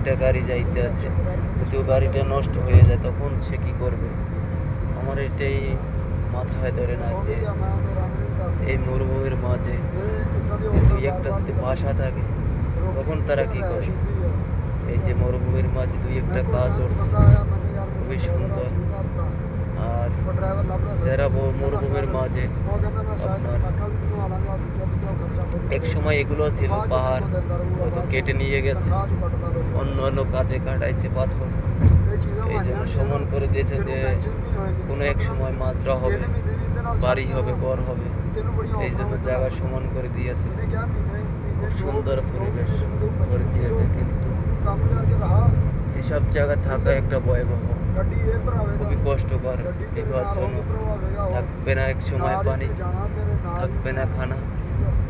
একটা গাড়ি যাইতে আছে যদি ও গাড়িটা নষ্ট হয়ে যায়, তখন সে কি করবে? আমার এটাই মাথায় ধরে না যে এই মরুভূমির মাঝে দুই একটা যদি বাসা থাকে, তখন তারা কি করে? এই যে মরুভূমির মাঝে দুই একটা গাছ উঠছে, খুবই সুন্দর। আর যারা মরুভূমির মাঝে এক সময় এগুলো ছিল পাহাড় হয়তো কেটে নিয়ে গেছে অন্য অন্য কাজে কাটাইছে পাথর এই জন্য সমান করে দিয়েছে যে কোনো এক সময় মাজরা হবে বাড়ি হবে ঘর হবে এই জন্য জায়গা সমান করে দিয়েছে খুব সুন্দর পরিবেশ করে দিয়েছে কিন্তু এসব জায়গা থাকা একটা ভয়াবহ খুবই কষ্টকর দেখার জন্য থাকবে না এক সময় পানি থাকবে না খানা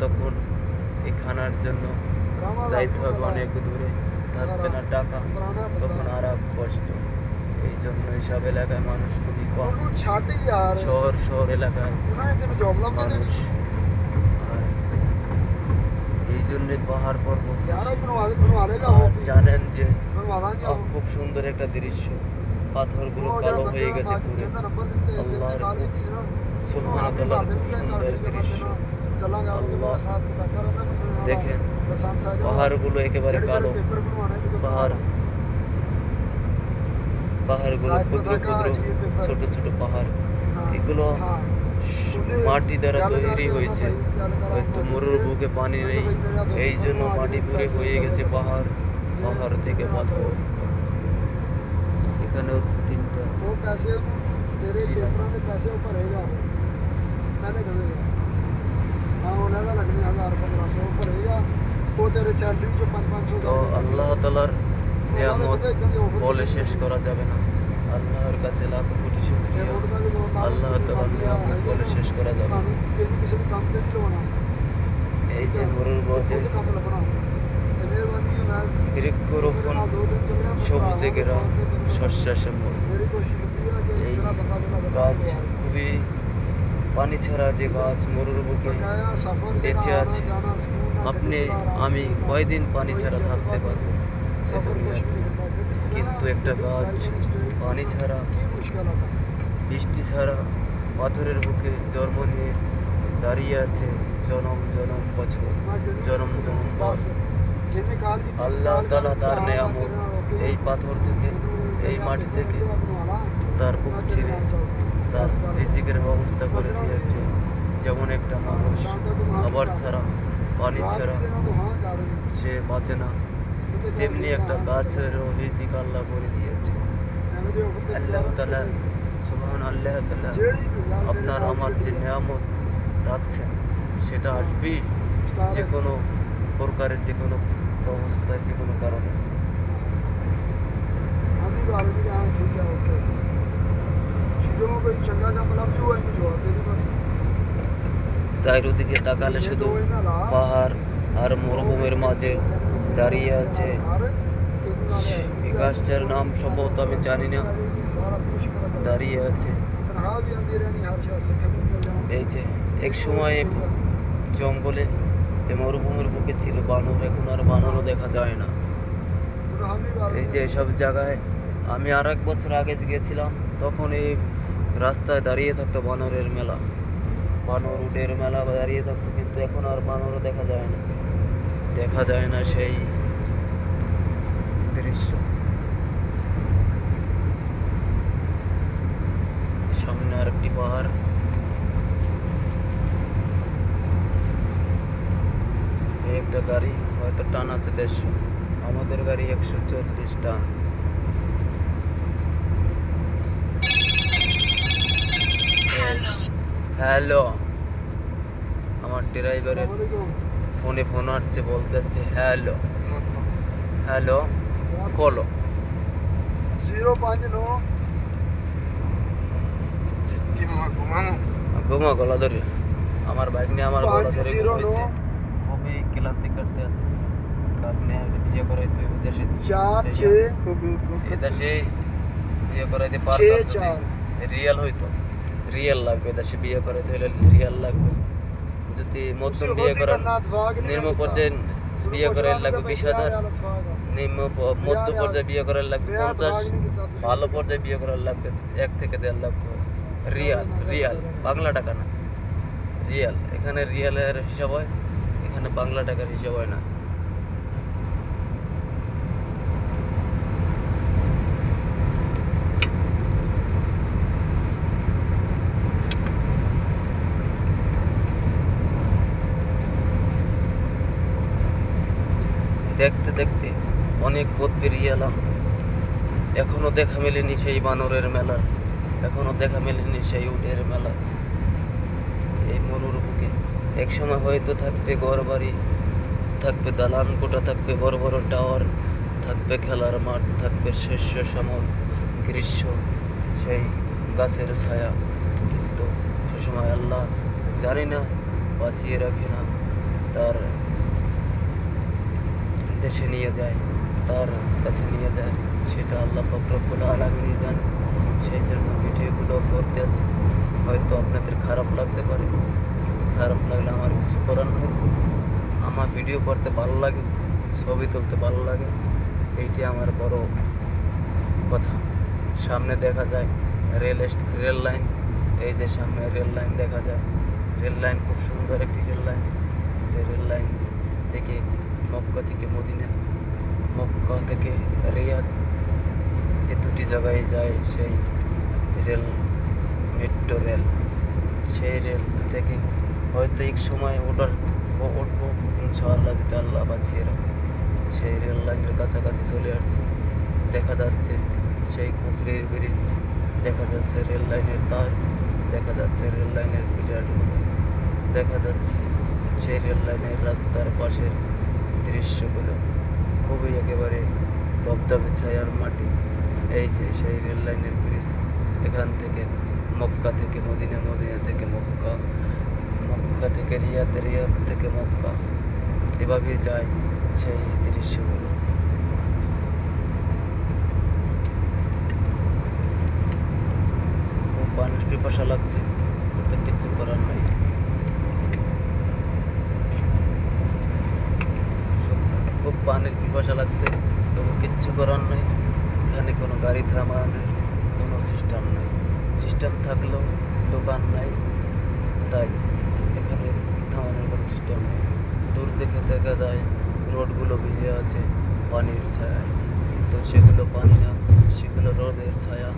তখন এই খানার জন্য যাইতে হবে অনেক দূরে থাকবে না টাকা তখন আর এক কষ্ট এই জন্য এইসব এলাকায় মানুষ খুবই কম ਛੱਡ ਯਾਰ শহর শহর এলাকায় ਉਹਨਾਂ ਨੇ ਤੈਨੂੰ জব ਲੱਭ ਕੇ মানুষ হয়। এই জন্যে পাহাড় পর্বত ਯਾਰ বেশি। ਬਣਵਾ ਦੇ ਬਣਵਾ ਲੇਗਾ আর ਉਹ জানেন যে ਬਣਵਾ ਦਾਂਗੇ আহ, ਉਹ খুব সুন্দর একটা দৃশ্য পাথরগুলো কালো হয়ে গেছে পুরো আল্লাহর সুবহান আল্লাহ সুন্দর দৃশ্য আল্লাহ দেখেন পাহাড়গুলো একেবারে কালো পাহাড় পাহাড়গুলো ক্ষুদ্র ক্ষুদ্র ছোট ছোট পাহাড় এগুলো মাটি দ্বারা তৈরি হয়েছে হয়তো মরুর বুকে পানি নেই এই জন্য মাটি পুরে হয়ে গেছে পাহাড় পাহাড় থেকে পাথর এখানেও তিনটা ਉਹ ਪੈਸੇ ਉਹਨੂੰ ਤੇਰੇ ਜੀ। ਪੇਪਰਾਂ ਦੇ ਪੈਸੇ ਉਹ ਭਰੇਗਾ ਉਹ ਮੈਨੇ ਦੇਵੇਗਾ ਹਾਂ ਉਹਨਾਂ ਦਾ ਲੱਗਣੀ 1000 1500 ਉਹ ਭਰੇਗਾ ਉਹ ਤੇਰੇ ਸੈਲਰੀ ਚੋਂ 5 500 তো আল্লাহ তালার নিয়ামত বলে শেষ করা যাবে না আল্লাহর কাছে লাখো কোটি শুক্রিয়া আল্লাহ তালার নিয়ামত বলে শেষ করা যাবে না। ਤੈਨੂੰ ਕਿਸੇ ਵੀ ਕੰਮ ਤੇ ਨਹੀਂ ਲਵਾਉਣਾ এই যে মরুর গজে ਖੁਦ ਕੰਮ ਲੱਭਣਾ ਤੇ ਮਿਹਰਬਾਨੀ ਹੈ ਮੈਂ বৃক্ষরোপণ ਮੇਰੇ ਨਾਲ ਦੋ ਦਿਨ ਚੱਲਿਆ ਮੈਂ সবুজে ਭਰਾ ঘেরা শস্যা শ্যামল এই গাছ খুবই পানি ছাড়া যে গাছ মরুর বুকে বেঁচে আছে আপনি আমি কয়দিন পানি ছাড়া থাকতে পারব। কিন্তু একটা গাছ পানি ছাড়া বৃষ্টি ছাড়া পাথরের বুকে জন্ম নিয়ে দাঁড়িয়ে আছে জনম জনম বছর জনম জনম আল্লাহ তালা তার নেয়ামত এই পাথর থেকে এই মাটি থেকে তার বুক ছিঁড়ে তার রিজিকের ব্যবস্থা করে দিয়েছে যেমন একটা মানুষ। খাবার ছাড়া, পানি ছাড়া সে বাঁচে না। তেমনি একটা গাছেরও রিজিক আল্লাহ করে দিয়েছে। আল্লাহ তালা সুমন আল্লাহ তালা আপনার আমার যে নিয়ামত রাখছেন, সেটা আসবেই যে কোনো প্রকারের যে কোনো অবস্থায় যে কোনো কারণে। हम ही कार में हाँ ठीक है ओके सीधे में कोई चंगा काम लग भी हुआ ही नहीं जवाब दे दी बस চারিদিকে তাকালে महीने শুধু दो ही ना ला, পাহাড় আর दो মরুভূমির महीने, মাঝে दो तीन महीने দাঁড়িয়ে का আছে कार, तीन नाले এই है, গাছটার নাম সম্ভবত আমি জানি না सारा कुछ पता चल দাঁড়িয়ে আছে तनहा भी आंदी रहनी हर शख्स से खमीर मिल जाना এই যে এক সময় জঙ্গলে এই মরুভূমির বুকে ছিল বানর এখন আর বানরও দেখা যায় না हम ही कार এই যে এসব জায়গায় আমি আর এক বছর আগে গিয়েছিলাম তখন এই রাস্তায় দাঁড়িয়ে থাকতো বানরের মেলা। বানর উটের মেলা দাঁড়িয়ে থাকতো, কিন্তু এখন আর বানরও দেখা যায় না। দেখা যায় না সেই দৃশ্য। সামনে আর একটি পাহাড়। একটা গাড়ি হয়তো টান আছে দেড়শো। আমাদের গাড়ি একশো চল্লিশ টান। হ্যালো। আমার ড্রাইভারের ফোনে ফোন আসছে বলতে যাচ্ছে হ্যালো। হ্যালো বলো। জিরো পাঁচ নো। ঘুমা গলা ধরে। আমার বাইক নিয়ে আমার গলা ধরে ঘুরেছে খুবই ক্লান্তি করতে আছে। আপনি ইয়ে করাইতে দেশে চার ছয় খুবই দেশে ইয়ে করাইতে পারতো রিয়েল হইতো। রিয়েল লাগবে দেশে বিয়ে করে তাহলে রিয়েল লাগবে। যদি মধ্যম বিয়ে করেন নিম্ন পর্যায়ে বিয়ে করে লাগবে বিশ হাজার। নিম্ন মধ্য পর্যায়ে বিয়ে করার লাগবে পঞ্চাশ ভালো পর্যায়ে বিয়ে করার লাগবে এক থেকে দেড় লাখ রিয়াল রিয়াল বাংলা টাকা না। রিয়াল এখানে রিয়ালের হিসাব হয় এখানে বাংলা টাকার হিসাব হয় না। দেখতে দেখতে অনেক পথ পেরিয়ে এলাম। এখনও দেখা মেলেনি সেই বানরের মেলা। এখনও দেখা মেলেনি সেই উটের মেলা। এই মরুর বুকে একসময় হয়তো থাকবে ঘর বাড়ি থাকবে দালান কোটা থাকবে বড় বড় টাওয়ার, থাকবে খেলার মাঠ, থাকবে শস্য শ্যামল গ্রীষ্ম, সেই গাছের ছায়া। কিন্তু সে সময় আল্লাহ জানি না, বাঁচিয়ে রাখে না তার দেশে নিয়ে যায়, তার কাছে নিয়ে যায়। সেটা আল্লাহ ফকরবুল আলমিনই জানে। সেই জন্য ভিডিওগুলো করতে আছে হয়তো আপনাদের খারাপ লাগতে পারে, কিন্তু খারাপ লাগলে আমার কিছু করার নেই। আমার ভিডিও করতে ভালো লাগে, ছবি তুলতে ভালো লাগে, এইটি আমার বড় কথা। সামনে দেখা যায় রেল রেল লাইন, এই যে সামনে রেল লাইন দেখা যায়। রেল লাইন খুব সুন্দর একটি রেল লাইন। যে রেল লাইন থেকে মক্কা থেকে মদিনা, মক্কা থেকে রিয়াদ। এ দুটি জায়গায় যায় সেই রেল, মেট্রো রেল। সেই রেল থেকে হয়তো এক সময় ওঠার ও- উঠবো, ইনশাআল্লাহ যদি আল্লাহ বাঁচিয়ে রাখে। সেই রেল লাইনের কাছাকাছি চলে আসছে। দেখা যাচ্ছে সেই কুফরির ব্রিজ, দেখা যাচ্ছে রেল লাইনের তার, দেখা যাচ্ছে রেল লাইনের পিলারগুলো দেখা যাচ্ছে সেই রেল লাইনের রাস্তার পাশের দৃশ্যগুলো। খুবই একেবারে দবদবে ছায়ার মাটি। এই যে সেই রেল লাইনের ব্রিজ। এখান থেকে মক্কা থেকে মদিনা মদিনা থেকে মক্কা মক্কা থেকে রিয়াদ রিয়াদ থেকে মক্কা। এভাবে যায় সেই দৃশ্যগুলো। পানির পিপাসা লাগছে কিছু করার নাই সত্যি খুব পানির পিপাসা লাগছে, তবু কিচ্ছু করার নেই। এখানে কোনো গাড়ি থামানোর কোনো সিস্টেম নেই। সিস্টেম থাকলেও দোকান নাই, তাই এখানে থামানোর কোনো সিস্টেম নেই। দূর থেকে দেখা যায়, রোডগুলো ভিজে আছে, পানির ছায়ায় কিন্তু সেগুলো পানি না, সেগুলো রোদের ছায়া।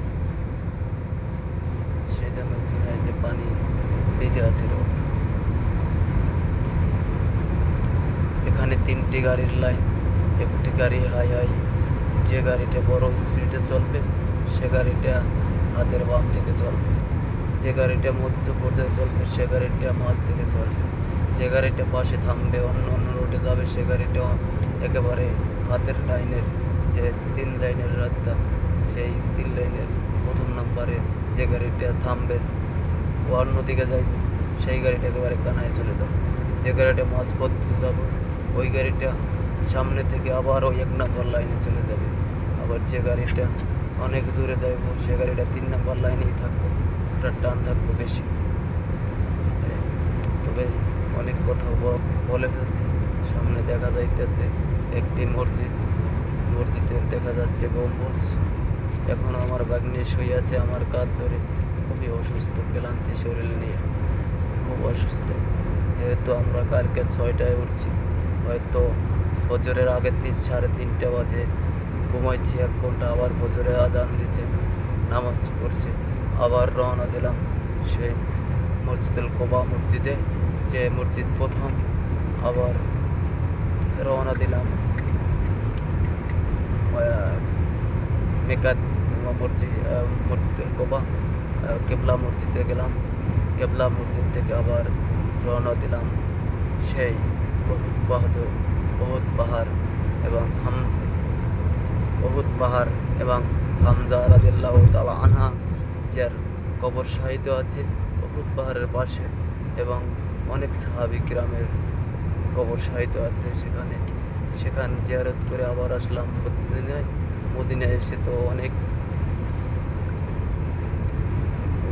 সে যেন চিনায় যে পানি ভিজে আছে রোড। এখানে তিনটি গাড়ির লাইন। একটি গাড়ি, হাই হাই, যে গাড়িটা বড় স্পিডে চলবে, সে গাড়িটা হাতের বাম থেকে চলবে। যে গাড়িটা মধ্য পর্যায়ে চলবে, সে গাড়িটা মাছ থেকে চলবে। যে গাড়িটা পাশে থামবে, অন্য অন্য রোডে যাবে, সে গাড়িটা একেবারে হাতের লাইনের যে তিন লাইনের রাস্তা, সেই তিন লাইনের প্রথম নাম্বারে যে গাড়িটা থামবে ও অন্যদিকে যাইবে, সেই গাড়িটা একেবারে কানায় চলে যাবে। যে গাড়িটা মাঝ পথে যাব, ওই গাড়িটা সামনে থেকে আবার ওই এক নম্বর লাইনে চলে যাবে। আবার যে গাড়িটা অনেক দূরে যাইব, সে গাড়িটা তিন নম্বর লাইনেই থাকব। ওটার টান থাকব বেশি। তবে অনেক কথা বলে ফেলছি। সামনে দেখা যাইতেছে একটি মসজিদ। মসজিদের দেখা যাচ্ছে গম্বুজ। এখন আমার বাগনি শুয়ে আছে আমার কাঁধ ধরে। খুবই অসুস্থ, ক্লান্তি শরীর নিয়ে। খুব অসুস্থ। যেহেতু আমরা কালকে ছয়টায় উঠছি, হয়তো ফজরের আগের তিন, সাড়ে তিনটে বাজে। ঘুমাইছি এক ঘণ্টা, আবার ফজরে আজান দিছে, নামাজ পড়ছে, আবার রওনা দিলাম সেই মসজিদুল কোবা মসজিদে, যে মসজিদ প্রথম, আবার রওনা দিলাম। মেকাত মসজিদ মসজিদুল কোবা কেবলা মসজিদে গেলাম। কেবলা মসজিদ থেকে আবার রওনা দিলাম সেই বহুত বাহাদুর বহুত পাহাড় এবং হাম বহুত পাহাড় এবং হামজা রাদিল্লাহ তালা আনহা যার কবর সাহিত্য আছে বহুত পাহাড়ের পাশে এবং অনেক সাহাবি গ্রামের কবর সাহিত্য আছে সেখানে। সেখান জিয়ারত করে আবার আসলাম মদিনায়। মদিনায় এসে তো অনেক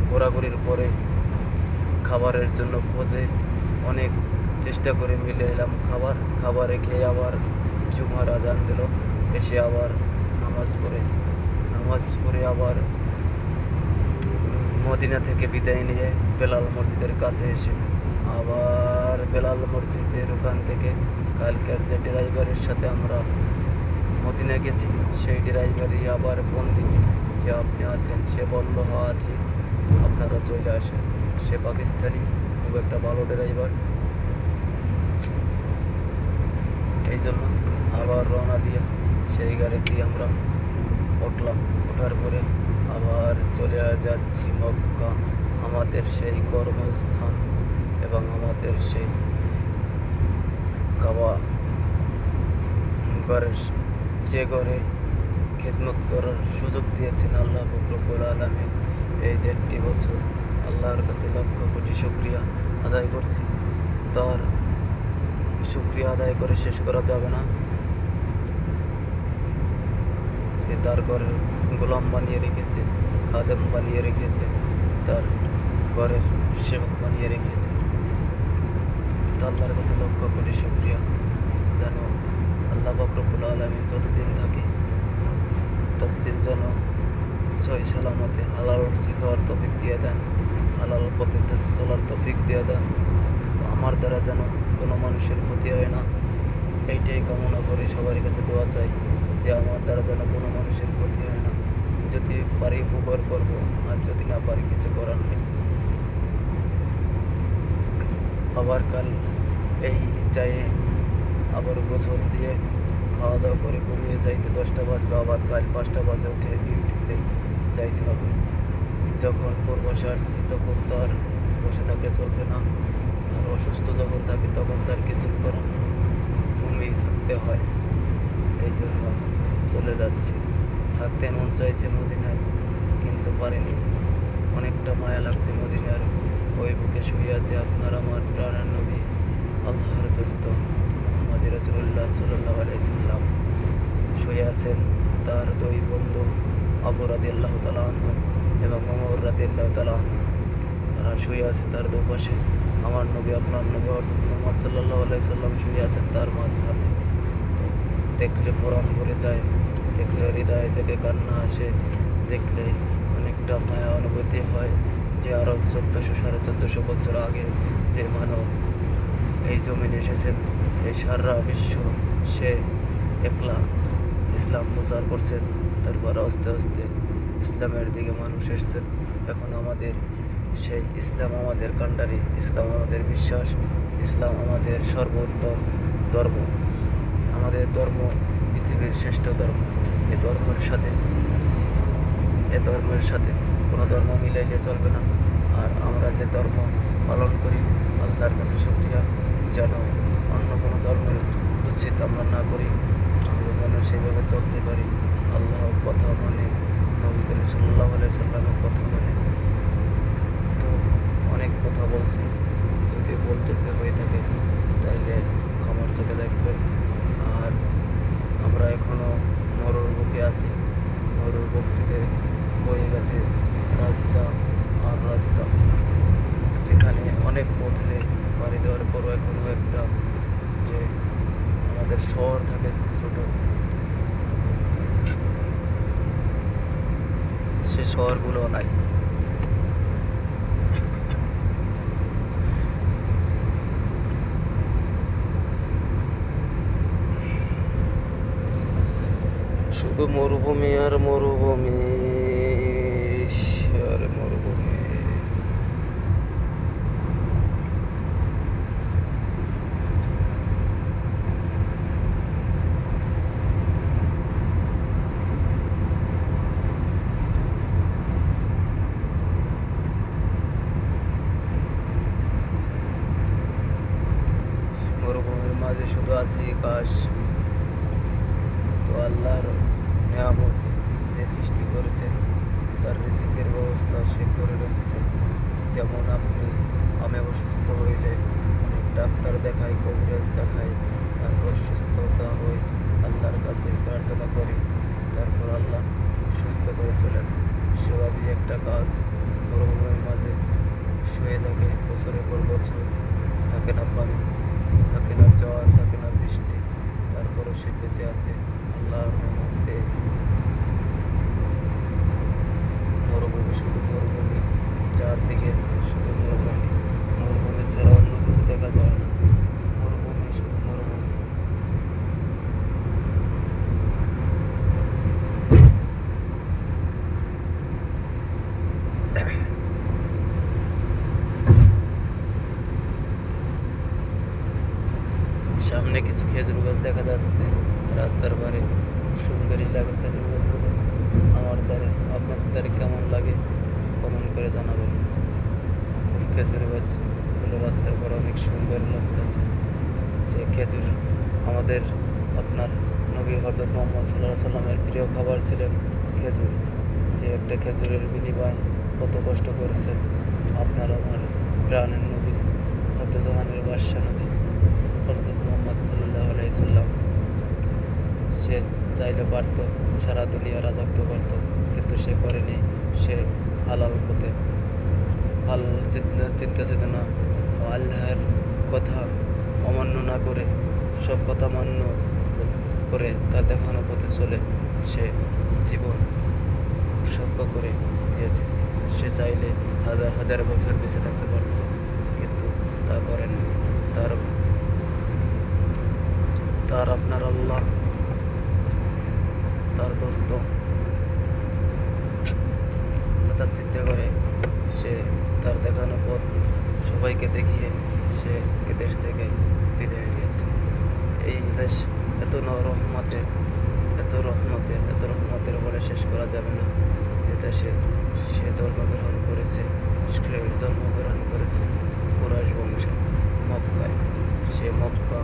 ঘোরাঘুরির পরে খাবারের জন্য খোঁজে, অনেক চেষ্টা করে মিলে এলাম। খাবার, খাবারে খেয়ে আবার জুমার আজান দিল। এসে আবার নামাজ পড়ে। নামাজ পড়ে আবার মদিনা থেকে বিদায় নিয়ে বেলাল মসজিদের কাছে এসে আবার বেলাল মসজিদের ওখান থেকে কালকের যে ড্রাইভারের সাথে আমরা মদিনা গেছি, সেই ড্রাইভারই আবার ফোন দিচ্ছি যে আপনি আছেন। সে বলল হ আছি। আপনারা চলে আসেন। সে পাকিস্তানি, খুব একটা ভালো ড্রাইভার। এই জন্য আবার রওনা দিয়ে সেই গাড়িতেই আমরা উঠলাম। ওঠার পরে আবার চলে যাচ্ছি মক্কা, আমাদের সেই কর্মস্থান এবং আমাদের সেই কাবা। ঘরের যে ঘরে খেজমত করার সুযোগ দিয়েছেন আল্লাহ ফকরবুল আলমী এই দেড়টি বছর আল্লাহর কাছে লক্ষ কোটি শুক্রিয়া আদায় করছি। তার শুক্রিয়া আদায় করে শেষ করা যাবে না। সে তার ঘরের গোলাম বানিয়ে রেখেছে, খাদেম বানিয়ে রেখেছে, তার ঘরের সেবক বানিয়ে রেখেছে। আল্লাহর কাছে লক্ষ্য করি শুক্রিয়া যেন আল্লাহ বকরবুল আলমী যতদিন থাকি, ততদিন যেন সই সালামতে হালাল রুজি খাওয়ার তফিক দিয়ে দেন, হালাল পথে চলার তফিক দিয়ে দেন। আমার দ্বারা যেন কোনো মানুষের ক্ষতি হয় না। এইটাই কামনা করে সবার কাছে দোয়া চাই যে আমার দ্বারা যেন কোনো মানুষের ক্ষতি হয় না। যদি পারি উপকার করব, আর যদি না পারি কিছু করার নেই। আবার কাল এই যাই আবার গোসল দিয়ে খাওয়া দাওয়া করে ঘুমিয়ে যাইতে দশটা বাজবে, আবার কাল পাঁচটা বাজে উঠে ডিউটিতে যাইতে হবে। যখন পূর্বশে আসছি তখন তো আর বসে থাকলে চলবে না। অসুস্থ যখন থাকি, তখন তার কিছু করার ঘুমিয়ে থাকতে হয়। এই জন্য চলে যাচ্ছি। থাকতে মন চাইছে মদিনায়, কিন্তু পারিনি। অনেকটা মায়া লাগছে মদিনার। ওই বুকে শুয়ে আছে আপনার আমার প্রাণের নবী, আল্লাহর দোস্ত মোহাম্মদ রসুল্লাহ সাল্লাহ আলাইসাল্লাম শুয়ে আছেন তার দুই বন্ধু আবু রাদি আল্লাহ তালাহ এবং অমর রাদি আল্লাহ তালাহ তারা শুয়ে আছে তার দুপাশে। আমার নবী, আপনার নবী অর্থাৎ মোহাম্মদ সাল্লাহ আলাইসাল্লাম শুয়ে আছেন তার মাঝখানে। তো দেখলে পরাণ ভরে যায়, দেখলে হৃদয় থেকে কান্না আসে, দেখলে অনেকটা মায়া অনুভূতি হয় যে আরও চোদ্দোশো, সাড়ে চোদ্দোশো বছর আগে যে মানব এই জমিনে এসেছেন, এই সারা বিশ্ব সে একলা ইসলাম প্রচার করছেন, তারপর আস্তে আস্তে ইসলামের দিকে মানুষ এসছেন। এখন আমাদের সেই ইসলাম আমাদের কান্ডারি ইসলাম আমাদের বিশ্বাস, ইসলাম আমাদের সর্বোত্তম ধর্ম। আমাদের ধর্ম পৃথিবীর শ্রেষ্ঠ ধর্ম। এ ধর্মের সাথে, এ ধর্মের সাথে কোনো ধর্ম মিলাইলে চলবে না। আর আমরা যে ধর্ম পালন করি, আল্লাহর কাছে শুক্রিয়া, যেন অন্য কোনো ধর্মের উচ্ছিত আমরা না করি, আমরা যেন সেভাবে চলতে পারি। আল্লাহর কথা মানে নবী করিম সাল্লাহ সাল্লামের কথা। অনেক কথা বলছি। যদি বলতে হয়ে থাকে তাহলে আমার চোখে দেখবেন। আর আমরা এখনও মরুর বুকে আছি। মরুর বুক থেকে বয়ে গেছে রাস্তা আর রাস্তা। যেখানে অনেক পথে পাড়ি দেওয়ার পরও এখনও একটা যে আমাদের শহর থাকে ছোট। সে শহরগুলো নাই শুধু মরুভূমি আর মরুভূমি আর মরুভূমি মরুভূমির মাঝে শুধু আছে ঘাস তো আল্লাহর নিয়ামত যে সৃষ্টি করেছেন, তার রিজিকের ব্যবস্থা সে করে রেখেছেন। যেমন আপনি, আমি অসুস্থ হইলে অনেক ডাক্তার দেখাই কবিরাজ দেখাই তারপর সুস্থতা হই, আল্লাহর কাছে প্রার্থনা করি, তারপর আল্লাহ সুস্থ করে তোলেন। সেভাবেই একটা গাছ মরুভূমির মাঝে শুয়ে থাকে বছরের পর বছর। থাকে না পানি, থাকে না জ্বর, থাকে না বৃষ্টি, তারপরও সে বেঁচে আছে। আল্লাহর নেমত পেয়ে তো মরুভূমি, শুধু মরুভূমি, চারদিকে শুধু মরুভূমি। মরুভূমি ছাড়া অন্য কিছু দেখা যায় না। মরুভূমি, শুধু মরুভূমি। সামনে কিছু খেজুর গাছ দেখা যাচ্ছে। রাস্তার ধারে খুব সুন্দরই লাগে খেজুর গাছগুলো। আমার দ্বারে আপনার দ্বারে কেমন লাগে? কমেন্ট করে জানাবেন। খুব খেজুর গাছগুলো রাস্তার পরে অনেক সুন্দর লাগতেছে যে খেজুর আমাদের আপনার নবী হরজত মোহাম্মদ সাল্লাহ সাল্লামের প্রিয় খাবার ছিলেন খেজুর। যে একটা খেজুরের বিনিময় কত কষ্ট করেছেন আপনার আমার প্রাণের নবী হত জাহানের বাদশাহ নবী হজরত মোহাম্মদ সাল্লাহ আলাইসাল্লাম সে চাইলে পারত, সারা দুনিয়া রাজত্ব করত, কিন্তু সে করেনি, সে হালাল পথে। চিন্তা চিন্তা চেতনা ও আল্লাহর কথা অমান্য না করে, সব কথা মান্য করে তার দেখানো পথে চলে সে জীবন উৎসর্গ করে দিয়েছে। সে চাইলে হাজার হাজার বছর বেঁচে থাকতে পারত, কিন্তু তা করেননি। তার তার আপনার আল্লাহ তার দোস্ত। চিন্তা করে সে তার দেখানো পথ সবাইকে দেখিয়ে সে এদেশ থেকে বিদায় নিয়েছে। এই দেশ এত রহমতের এত রহমতের এত রহমতের বলে শেষ করা যাবে না। যে দেশে সে জন্মগ্রহণ করেছে জন্মগ্রহণ করেছে কুরাশ বংশ, মক্কায়। সে মক্কা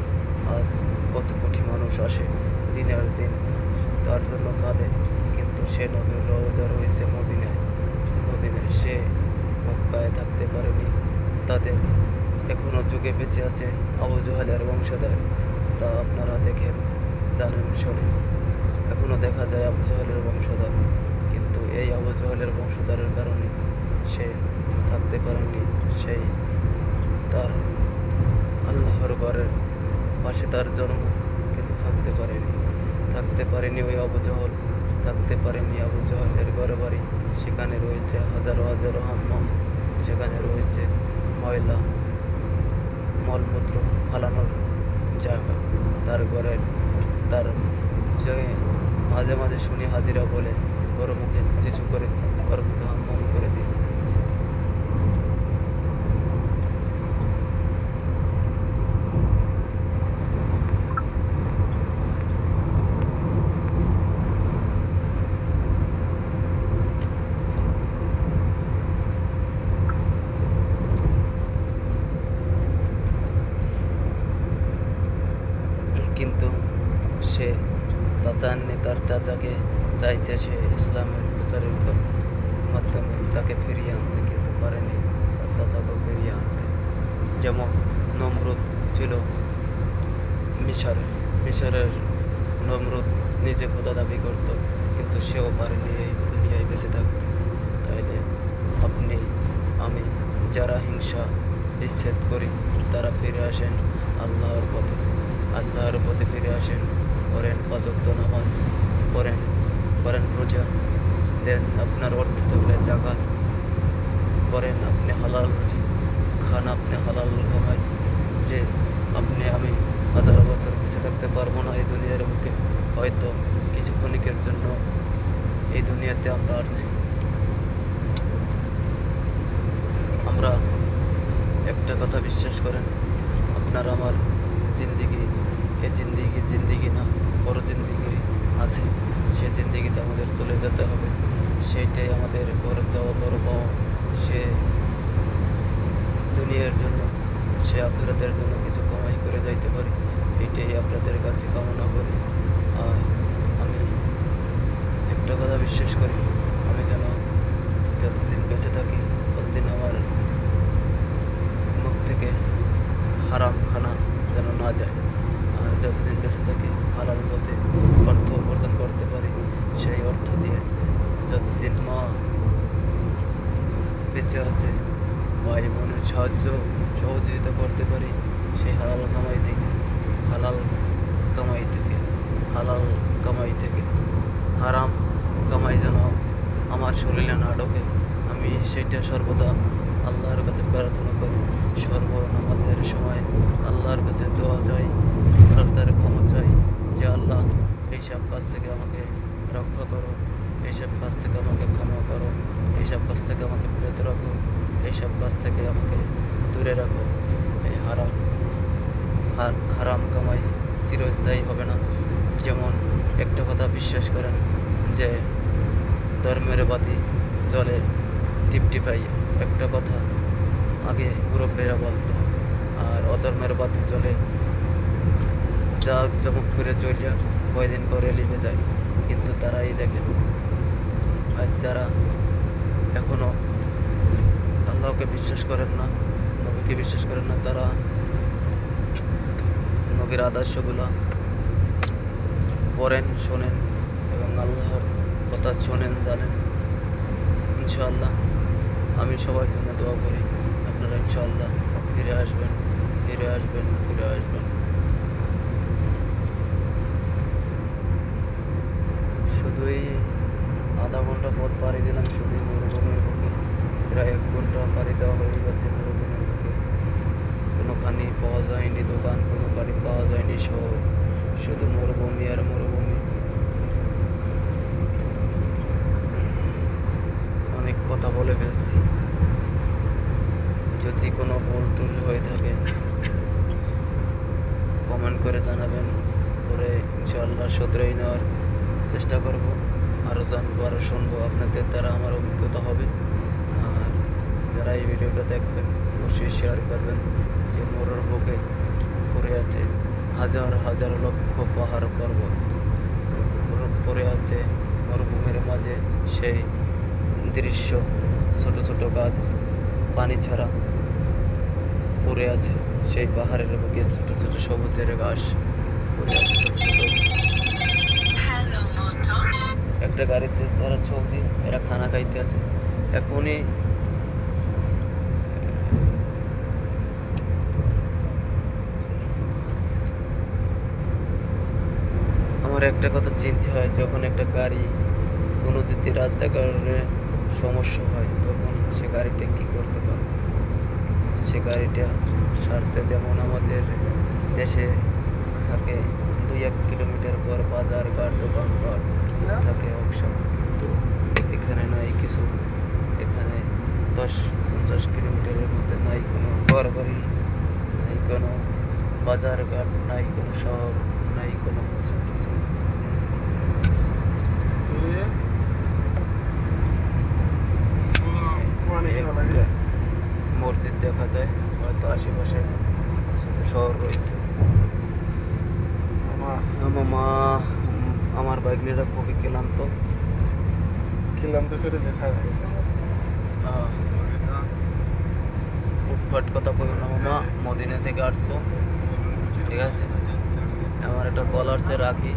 আজ কত কোটি মানুষ আসে দিনের দিন। তার জন্য কাঁদে, কিন্তু সে নবীর রওজা রয়েছে মদিনায় মদিনায় সে মক্কায় থাকতে পারেনি। তাদের এখনও যুগে বেঁচে আছে আবু জহালের বংশধর। তা আপনারা দেখেন, জানেন, শোনেন। এখনও দেখা যায় আবু জহালের বংশধর, কিন্তু এই আবু জহালের বংশধরের কারণে সে থাকতে পারেনি। সেই তার আল্লাহর ঘরের পাশে তার জন্ম, কিন্তু থাকতে পারেনি। থাকতে পারেনি ওই আবু জহল, থাকতে পারেনি আবু জহলের ঘরে বাড়ি। সেখানে রয়েছে হাজারো হাজারো হাম্মাম সেখানে রয়েছে ময়লা, মলমূত্র ফালানোর জায়গা। তার ঘরের তার মাঝে মাঝে শুনি হাজিরা বলে, ওর মুখে শিশু করে, ওর মুখে হাম্মাম করে দিই কিন্তু সে তা চাননি তার চাচাকে চাইছে সে ইসলামের প্রচারের মাধ্যমে তাকে ফিরিয়ে আনতে, কিন্তু পারেনি। তার চাচাকে ফিরিয়ে আনতে। যেমন নমরুদ ছিল মিশরে। মিশরের নমরুদ নিজে খোদা দাবি করত, কিন্তু সেও পারেনি এই দুনিয়ায় বেঁচে থাকতে। তাইলে আপনি, আমি যারা হিংসা, বিচ্ছেদ করি, তারা ফিরে আসেন আল্লাহর পথে। আল্লাহর পথে ফিরে আসেন করেন পাঁচক্ত নামাজ করেন করেন রোজা, দেন আপনার অর্থ থাকলে জাগাত করেন আপনি হালাল রুজি, খান আপনি হালাল কামাই, যে আপনি আমি হাজার বছর বেঁচে থাকতে পারব না এই দুনিয়ার বুকে, হয়তো কিছু ক্ষণিকের জন্য এই দুনিয়াতে আমরা আসছি আমরা একটা কথা বিশ্বাস করেন, আপনার আমার জিন্দিগি, এই জিন্দিগি জিন্দিগি না বড় জিন্দিগি আছে। সে জিন্দিগিতে আমাদের চলে যেতে হবে। সেইটাই আমাদের বড় চাওয়া, বড় পাওয়া। সে দুনিয়ার জন্য, সে আখেরাতের জন্য কিছু কামাই করে যাইতে পারে। এটাই আপনাদের কাছে কামনা করি। আর আমি একটা কথা বিশ্বাস করি, আমি যেন যতদিন বেঁচে থাকি, ততদিন আমার মুখ থেকে হারাম খানা যেন না যায়। আর যতদিন বেঁচে থাকি হালাল পথে অর্থ উপার্জন অর্থ দিয়ে যতদিন মা বেঁচে আছে, ভাই বোনের সাহায্য সহযোগিতা করতে পারি, সেই হালাল কামাই থেকে, হালাল কামাই থেকে, হালাল কামাই থেকে, হারাম কামাই যেন আমার শরীরে না ঢোকে, আমি সেটা সর্বদা আল্লাহর কাছে প্রার্থনা করি। সর্ব নামাজের সময় আল্লাহর কাছে দোয়া চাই তার ক্ষমা চাই, যে আল্লাহ এইসব কাজ থেকে আমাকে রক্ষা করো। এইসব কাজ থেকে আমাকে ক্ষমা করো। এইসব কাজ থেকে আমাকে বিরত রাখো। এইসব কাজ থেকে আমাকে দূরে রাখো। এই হারাম হারাম কামাই চিরস্থায়ী হবে না। যেমন একটা কথা বিশ্বাস করেন যে, ধর্মের বাতি জলে টিপটিপাই একটা কথা। আগে মুরব্বীরা বলতো, আর অধর্মের বাতি জলে যা চমক করে জ্বলিয়া কয়দিন পরে লিভে যায়। কিন্তু তারাই দেখেন। আজ যারা এখনও আল্লাহকে বিশ্বাস করেন না, নবীকে বিশ্বাস করেন না, তারা নবীর আদর্শগুলো পড়েন, শোনেন এবং আল্লাহর কথা শোনেন, জানেন। ইনশাআল্লাহ আমি সবার জন্য দোয়া করি। আপনারা ইনশাআল্লাহ ফিরে আসবেন ফিরে আসবেন ফিরে আসবেন। শুধুই আধা ঘণ্টা পথ পাড়ি দিলাম, শুধুই মরুভূমির বুকে। প্রায় এক ঘণ্টা পাড়ি দেওয়া হয়ে গেছে মরুভূমির বুকে। কোনোখানি পাওয়া যায়নি দোকান কোনো গাড়ি পাওয়া যায়নি শহর। শুধু মরুভূমি আর মরুভূমি। অনেক কথা বলে ফেলছি। যদি কোনো ভুল টুল হয়ে থাকে, কমেন্ট করে জানাবেন। পরে ইনশাআল্লাহ শুধরেই নেওয়ার চেষ্টা করব। আরও জানব আরও শুনব আপনাদের দ্বারা আমার অভিজ্ঞতা হবে। আর যারা এই ভিডিওটা দেখবেন, অবশ্যই শেয়ার করবেন যে মোরর বুকে পড়ে আছে হাজার হাজার লক্ষ পাহাড় পর্বত। পড়ে আছে মরুভূমির মাঝে সেই দৃশ্য, ছোট ছোট গাছ, পানি ছাড়া পড়ে আছে সেই পাহাড়ের বুকে ছোট ছোট সবুজের ঘাস পড়ে আছে ছোট ছোট। একটা গাড়িতে তারা চলতি এরা খানা খাইতে আছে এখনই আমার একটা কথা চিনতে হয়, যখন একটা গাড়ি কোনো যদি রাস্তাঘাটে সমস্যা হয়, তখন সে গাড়িটা কী করতে পারে? সে গাড়িটা সারতে যেমন আমাদের দেশে থাকে, দুই এক কিলোমিটার পর বাজার, ঘাট দোকানপাট থাকে অপশন কিন্তু এখানে নাই কিছু এখানে দশ পঞ্চাশ কিলোমিটারের মধ্যে নাই কোনো ঘর বাড়ি নাই কোনো বাজার ঘাট নাই কোনো শহর নাই কোনো একটা মসজিদ দেখা যায় হয়তো আশেপাশে শহর রয়েছে। মামা। আমার বাইক নিয়ে খুবই ক্লান্ত। ক্লান্ত করে লেখা যাচ্ছে। আহ, উটপাট কথা কই না মামা মদিনা থেকে আসছো। ঠিক আছে? আমার একটা কল আসছে রাখি।